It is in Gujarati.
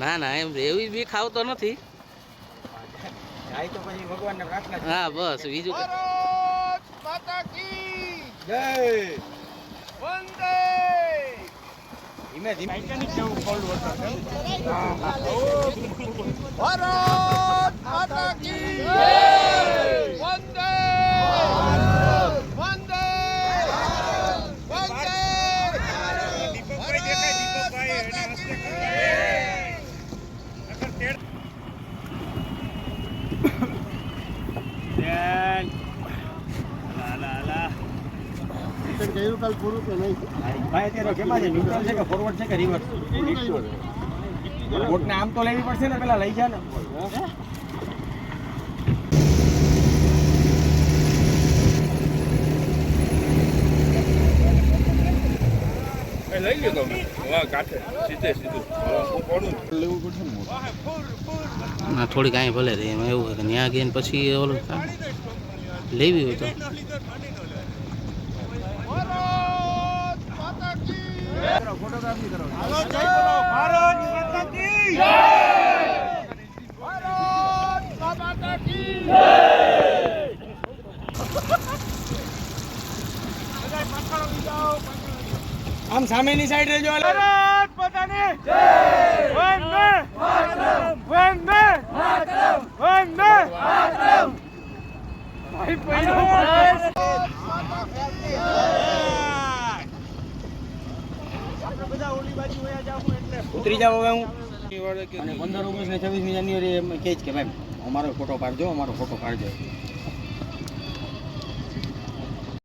ના ના એમ એવી બી ખાવતો નથી. જાય તો પછી ભગવાનને પ્રાર્થના હા બસ બીજું ધીમે ધીમે ટાઇટેનિક જેવું ખોલવું ભારત માતા કી વંદે વંદે વંદે દીપકભાઈ દેખાય દીપકભાઈ એના હસ્તે બેન અલા અલા ભાઈ અત્યારે કેમાં છે ન્યુટ્રલ છે કે ફોરવર્ડ છે કે રિવર્સ બોટને આમ તો લેવી પડશે ને પેલા લઈ જા ને લઈ લ્યો તમે. હા કાંઠે. સીધે સીધું. લેવું પડશે ને ના થોડીક અહીં ભલે રહે એમાં એવું હોય કે ત્યાં ગઈને પછી ઓલું લેવી હોય તો. ભારત માતા કી હાલો જય. બોલો ભારત માતા કી ભારત માતા કી આમ સામેની સાઈડ રહેજો ભારત પોતાની જય! વંદે માતરમ! વંદે માતરમ! વંદે માતરમ! ભાઈ પહેલો ઉતરી જાવ હવે હું. અને પંદર ઓગણીસ ને છવ્વીસમી જાન્યુઆરી એમ કહે છે કે ભાઈ અમારો ફોટો પાડજો અમારો ફોટો પાડજો.